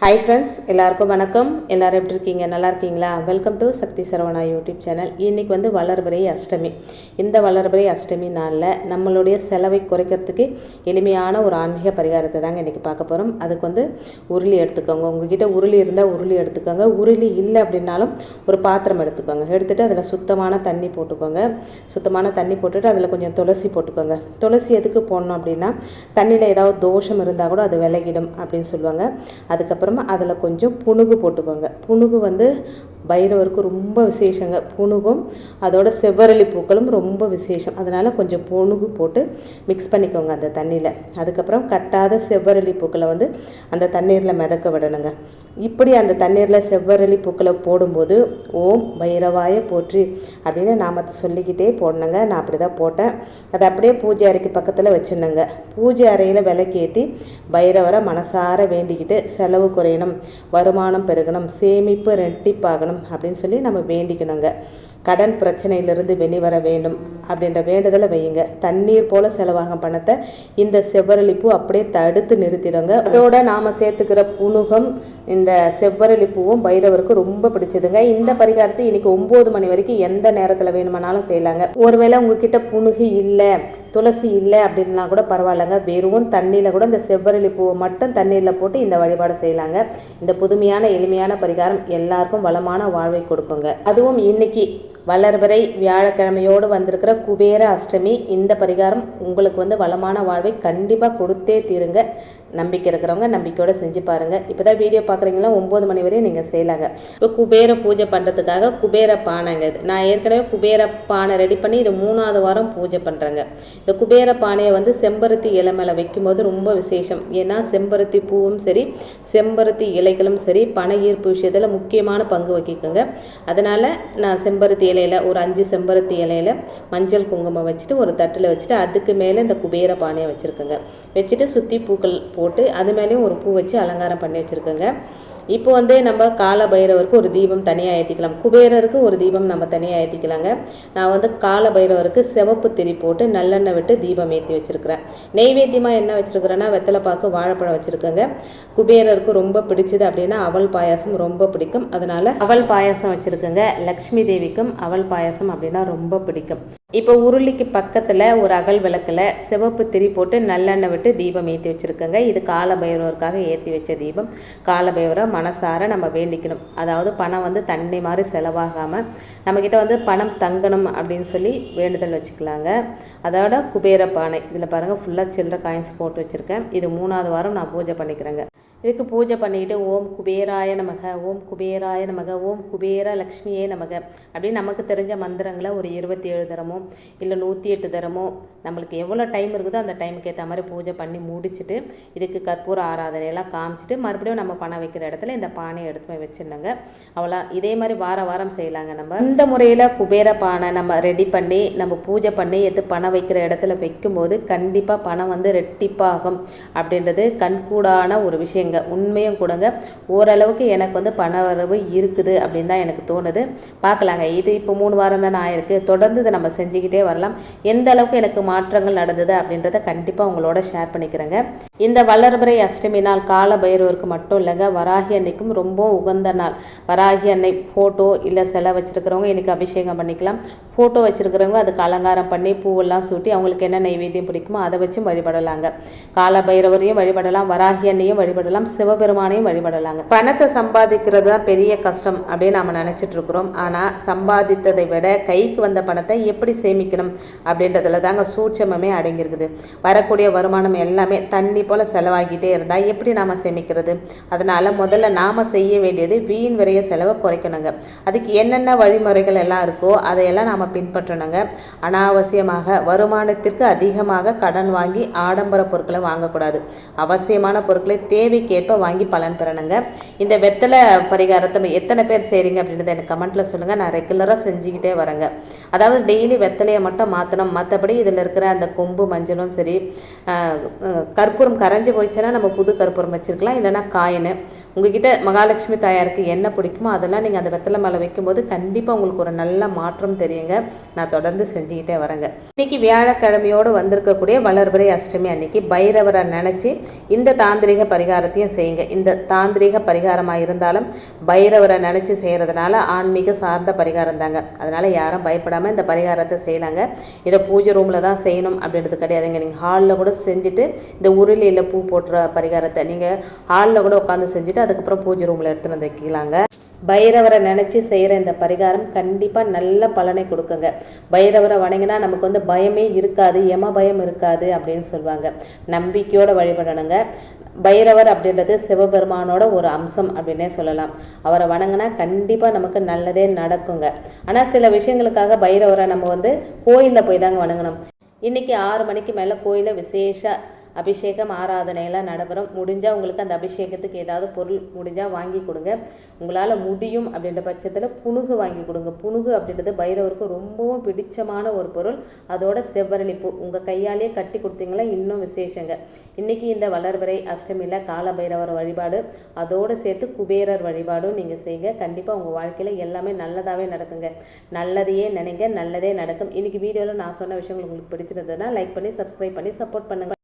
Hi friends எல்லாருக்கும் வணக்கம். எல்லாரும் எப்படி இருக்கீங்க? நல்லா இருக்கீங்களா? Welcome to Sakthi Saravana YouTube channel இன்றைக்கி வந்து வளர்பிறை அஷ்டமி. இந்த வளர்பிறை அஷ்டமி நாளில் நம்மளுடைய செலவை குறைக்கிறதுக்கு எளிமையான ஒரு ஆன்மீக பரிகாரத்தை தாங்க இன்றைக்கி பார்க்க போகிறோம் அதுக்கு வந்து உருளி எடுத்துக்கோங்க. உங்ககிட்ட உருளி இருந்தால் உருளி எடுத்துக்கோங்க. உருளி இல்லை அப்படின்னாலும் ஒரு பாத்திரம் எடுத்துக்கோங்க. எடுத்துகிட்டு அதில் சுத்தமான தண்ணி போட்டுக்கோங்க. சுத்தமான தண்ணி போட்டுட்டு அதில் கொஞ்சம் துளசி போட்டுக்கோங்க. துளசி எதுக்கு போடணும் அப்படின்னா தண்ணியில் ஏதாவது தோஷம் இருந்தால் கூட அது விலகிடும் அப்படின்னு சொல்லுவாங்க. அதுக்கப்புறம் அதில் கொஞ்சம் புணுகு போட்டுக்கோங்க. புணுகு வந்து பைரவருக்கு ரொம்ப விசேஷங்க. புணுகும் அதோட செவ்வரளி பூக்களும் ரொம்ப விசேஷம். அதனால் கொஞ்சம் புணுகு போட்டு மிக்ஸ் பண்ணிக்கோங்க அந்த தண்ணியில். அதுக்கப்புறம் கட்டாத செவ்வரளி பூக்களை வந்து அந்த தண்ணீரில் மிதக்க விடணுங்க. இப்படி அந்த தண்ணீரில் செவ்வரளி பூக்களை போடும்போது ஓம் பைரவாய போற்றி அப்படின்னு நாமத்தை சொல்லிக்கிட்டே போடணுங்க. நான் அப்படி தான் போட்டேன். அதை அப்படியே பூஜை அறைக்கு பக்கத்தில் வச்சிருந்தேங்க பூஜை அறையில் விளக்கேற்றி பைரவரை மனசார வேண்டிக்கிட்டு செலவு குறையணும் வருமானம் பெருகணும் சேமிப்பு ரெட்டிப்பாகணும் அப்படின்னு சொல்லி நம்ம வேண்டிக்கணுங்க. கடன் பிரச்சனையிலிருந்து வெளிவர வேண்டும் அப்படின்ற வேண்டுதலை வையுங்க. தண்ணீர் போல செலவாகும் பணத்தை இந்த செவ்வரளிப்பூ அப்படியே தடுத்து நிறுத்திடுங்க. அதோட நாம் சேர்த்துக்கிற புணுகம் இந்த செவ்வரளிப்பூவும் பைரவருக்கு ரொம்ப பிடிச்சதுங்க. இந்த பரிகாரத்தை இன்னைக்கு ஒம்பது மணி வரைக்கும் எந்த நேரத்தில் வேணுமானாலும் செய்யலாங்க. ஒருவேளை உங்ககிட்ட புணுகு இல்லை துளசி இல்லை அப்படின்னா கூட பரவாயில்லைங்க. வெறும் தண்ணியில் கூட இந்த செவ்வரளி பூவை மட்டும் தண்ணீரில் போட்டு இந்த வழிபாடு செய்யலாங்க. இந்த புதுமையான எளிமையான பரிகாரம் எல்லாருக்கும் வளமான வாழ்வை கொடுக்குங்க. அதுவும் இன்னைக்கு வளர்வரை வியாழக்கிழமையோடு வந்திருக்கிற குபேர அஷ்டமி இந்த பரிகாரம் உங்களுக்கு வந்து வளமான வாழ்வை கண்டிப்பாக கொடுத்தே தீருங்க. நம்பிக்கை இருக்கிறவங்க நம்பிக்கையோடு செஞ்சு பாருங்கள் இப்போ தான் வீடியோ பார்க்குறீங்களா ஒம்பது மணி வரையும் நீங்கள் செய்யலாங்க. இப்போ குபேர பூஜை பண்ணுறதுக்காக குபேர பானைங்க இது. நான் ஏற்கனவே குபேர பானை ரெடி பண்ணி இது மூணாவது வாரம் பூஜை பண்ணுறேங்க இந்த குபேர பானையை வந்து செம்பருத்தி இலை மேலே வைக்கும்போது ரொம்ப விசேஷம். ஏன்னா செம்பருத்தி பூவும் சரி செம்பருத்தி இலைகளும் சரி பண ஈர்ப்பு விஷயத்தில் முக்கியமான பங்கு வகிக்குங்க. அதனால் நான் செம்பருத்தி இலையில் ஒரு அஞ்சு செம்பருத்தி இலையில் மஞ்சள் குங்குமம் வச்சுட்டு ஒரு தட்டில் வச்சுட்டு அதுக்கு மேலே இந்த குபேர பானையை வச்சுருக்குங்க. வச்சுட்டு சுற்றி பூக்கள் போட்டு அது மேலேயும் ஒரு பூ வச்சு அலங்காரம் பண்ணி வச்சுருக்கோங்க. இப்போ வந்து நம்ம கால பைரவருக்கு ஒரு தீபம் தனியாக ஏற்றிக்கலாம் குபேரருக்கு ஒரு தீபம் நம்ம தனியாக ஏற்றிக்கலாங்க நான் வந்து கால பைரவருக்கு சிவப்பு திரி போட்டு நல்லெண்ணெய் விட்டு தீபம் ஏற்றி வச்சுருக்கிறேன். நெய்வேத்தியமாக என்ன வச்சுருக்கிறேன்னா வெத்தலைப்பாக்கு வாழைப்பழம் வச்சுருக்கேங்க. குபேரருக்கு ரொம்ப பிடிச்சது அப்படின்னா அவல் பாயாசம் ரொம்ப பிடிக்கும். அதனால் அவல் பாயாசம் வச்சுருக்கேங்க. லக்ஷ்மி தேவிக்கும் அவல் பாயாசம் அப்படின்னா ரொம்ப பிடிக்கும். இப்போ உருளிக்கு பக்கத்தில் ஒரு அகல் விளக்கில் சிவப்பு திரி போட்டு நல்லெண்ணெய் விட்டு தீபம் ஏற்றி வச்சுருக்கோங்க. இது காலபைரவருக்காக ஏற்றி வச்ச தீபம். காலபைரவரை மனசார நம்ம வேண்டிக்கணும். அதாவது பணம் வந்து தண்ணி மாதிரி செலவாகாமல் நம்மக்கிட்ட வந்து பணம் தங்கணும் அப்படின்னு சொல்லி வேண்டுதல் வச்சுக்கலாங்க. அதோட குபேர பானை. இதில் பாருங்கள் ஃபுல்லாக சில்லற காயின்ஸ் போட்டு வச்சுருக்கேன். இது மூணாவது வாரம் நான் பூஜை பண்ணிக்கிறேங்க. இதுக்கு பூஜை பண்ணிக்கிட்டு ஓம் குபேராய நமக ஓம் குபேராய நமக ஓம் குபேர லக்ஷ்மியே நமக அப்படின்னு நமக்கு தெரிஞ்ச மந்திரங்களை ஒரு இருபத்தி ஏழு தரமோ இல்லை நூற்றி எட்டு தரமோ நம்மளுக்கு எவ்வளோ டைம் இருக்குதோ அந்த டைமுக்கு ஏற்ற மாதிரி பூஜை பண்ணி முடிச்சுட்டு இதுக்கு கற்பூர ஆராதனையெல்லாம் காமிச்சிட்டு மறுபடியும் நம்ம பணம் வைக்கிற இடத்துல இந்த பானையை எடுத்து போய் வச்சுருந்தாங்க அவ்வளோ இதே மாதிரி வார வாரம் செய்யலாங்க நம்ம. இந்த முறையில் குபேர பானை நம்ம ரெடி பண்ணி நம்ம பூஜை பண்ணி எடுத்து பணம் வைக்கிற இடத்துல வைக்கும்போது கண்டிப்பாக பணம் வந்து ரெட்டிப்பாகும். அப்படின்றது கண்கூடான ஒரு விஷயங்கள் விஷயங்க உண்மையும் கூடங்க. ஓரளவுக்கு எனக்கு வந்து பண வரவு இருக்குது அப்படின்னு தான் எனக்கு தோணுது. பார்க்கலாங்க. இது இப்போ மூணு வாரம் தானே ஆயிருக்கு. தொடர்ந்து இதை நம்ம செஞ்சுக்கிட்டே வரலாம். எந்த அளவுக்கு எனக்கு மாற்றங்கள் நடந்தது அப்படின்றத கண்டிப்பாக உங்களோட ஷேர் பண்ணிக்கிறேங்க. இந்த வளர்பிறை அஷ்டமி நாள் கால பைரவருக்கு மட்டும் இல்லைங்க. வராகி அன்னைக்கும் ரொம்ப உகந்த நாள். வராகி அன்னை ஃபோட்டோ இல்லை சிலை வச்சுருக்கிறவங்க இன்றைக்கி அபிஷேகம் பண்ணிக்கலாம். ஃபோட்டோ வச்சுருக்கிறவங்க அதுக்கு அலங்காரம் பண்ணி பூவெல்லாம் சூட்டி அவங்களுக்கு என்ன நைவேத்தியம் பிடிக்குமோ அதை வச்சும் வழிபடலாங்க. கால பைரவரையும் வழிபடலாம் வராகி அன்னையும் வழிபடலாம் சிவபெருமானையும் வழிபடலாங்க. பணத்தை சம்பாதிக்கிறது தான் பெரிய கஷ்டம் அப்படின்னு நம்ம நினச்சிட்டு இருக்கிறோம் ஆனால் சம்பாதித்ததை விட கைக்கு வந்த பணத்தை எப்படி சேமிக்கணும் அப்படின்றதுல தாங்க சூட்சமே அடங்கியிருக்குது. வரக்கூடிய வருமானம் எல்லாமே தண்ணி போல் செலவாகிட்டே இருந்தால் எப்படி நாம் சேமிக்கிறது? அதனால் முதல்ல நாம் செய்ய வேண்டியது வீண் விரைய செலவை குறைக்கணுங்க. அதுக்கு என்னென்ன வழிமுறைகள் எல்லாம் இருக்கோ அதையெல்லாம் நாம் பின்பற்றணுங்க. அனாவசியமாக வருமானத்திற்கு அதிகமாக கடன் வாங்கி ஆடம்பர பொருட்களை வாங்கக்கூடாது. அவசியமான பொருட்களை தேவைக்கேற்ப வாங்கி பலன் பெறணுங்க. இந்த வெத்தலை பரிகாரத்தை எத்தனை பேர் செய்கிறீங்க அப்படின்றத எனக்கு கமெண்ட்டில் சொல்லுங்கள் நான் ரெகுலராக செஞ்சுக்கிட்டே வரேங்க. அதாவது டெய்லி வெத்தலையை மட்டும் மாற்றணும் மற்றபடி இதில் இருக்கிற அந்த கொம்பு மஞ்சளும் சரி கற்பூரம் கரைஞ்சி போயிடுச்சுன்னா நம்ம புது கற்பூரம் வச்சுருக்கலாம். இல்லைன்னா காயின். உங்ககிட்ட மகாலட்சுமி தாயாருக்கு என்ன பிடிக்குமோ அதெல்லாம் நீங்கள் அந்த வெத்தலை மேலே வைக்கும்போது கண்டிப்பாக உங்களுக்கு ஒரு நல்ல மாற்றம் தெரியுங்க. நான் தொடர்ந்து செஞ்சுக்கிட்டே வரேங்க. இன்னைக்கு வியாழக்கிழமையோடு வந்திருக்கக்கூடிய வளர்பிறை அஷ்டமி அன்னைக்கு பைரவரை நினச்சி இந்த தாந்திரிக பரிகாரத்தையும் செய்யுங்க. இந்த தாந்திரிக பரிகாரமாக இருந்தாலும் பைரவரை நினச்சி செய்கிறதுனால ஆன்மீக சார்ந்த பரிகாரம் தாங்க. அதனால் யாரும் பயப்படாமல் இந்த பரிகாரத்தை செய்யலாங்க. இதை பூஜை ரூமில் தான் செய்யணும் அப்படின்றது கிடையாதுங்க. நீங்கள் ஹாலில் கூட செஞ்சுட்டு இந்த உருளியில் பூ போட்டுற பரிகாரத்தை நீங்கள் ஹாலில் கூட உட்காந்து செஞ்சுட்டு அதுக்கப்புறம் பூஜை ரூமில் எடுத்துகிட்டு வந்து வைக்கலாங்க பைரவரை நினச்சி செய்கிற இந்த பரிகாரம் கண்டிப்பாக நல்ல பலனை கொடுக்குங்க. பைரவரை வணங்கினா நமக்கு வந்து பயமே இருக்காது எம பயம் இருக்காது அப்படின்னு சொல்லுவாங்க. நம்பிக்கையோடு வழிபடணுங்க. பைரவர் அப்படின்றது சிவபெருமானோட ஒரு அம்சம் அப்படின்னே சொல்லலாம். அவரை வணங்கினா கண்டிப்பாக நமக்கு நல்லதே நடக்குங்க. ஆனால் சில விஷயங்களுக்காக பைரவரை நம்ம வந்து கோயிலில் போய் தாங்க வணங்கணும். இன்றைக்கி ஆறு மணிக்கு மேலே கோயிலில் விசேஷ அபிஷேகம் ஆராதனையெல்லாம் நடைபெறும். முடிஞ்சால் உங்களுக்கு அந்த அபிஷேகத்துக்கு ஏதாவது பொருள் முடிஞ்சால் வாங்கி கொடுங்க. உங்களால் முடியும் அப்படின்ற பட்சத்தில் புணுகு வாங்கி கொடுங்க. புணுகு அப்படின்றது பைரவருக்கு ரொம்பவும் பிடிச்சமான ஒரு பொருள். அதோட செவ்வரளிப்பு. உங்கள் கையாலேயே கட்டி கொடுத்தீங்களா? இன்னும் விசேஷங்க. இன்றைக்கி இந்த வளர்வரை அஷ்டமியில் கால பைரவர் வழிபாடு அதோடு சேர்த்து குபேரர் வழிபாடும் நீங்கள் செய்யுங்க. கண்டிப்பாக உங்கள் வாழ்க்கையில் எல்லாமே நல்லதாகவே நடக்குங்க. நல்லதையே நினைங்க நல்லதே நடக்கும். இன்றைக்கி வீடியோவில் நான் சொன்ன விஷயங்கள் உங்களுக்கு பிடிச்சிருந்ததுன்னா லைக் பண்ணி சப்ஸ்கிரைப் பண்ணி சப்போர்ட் பண்ணுங்கள்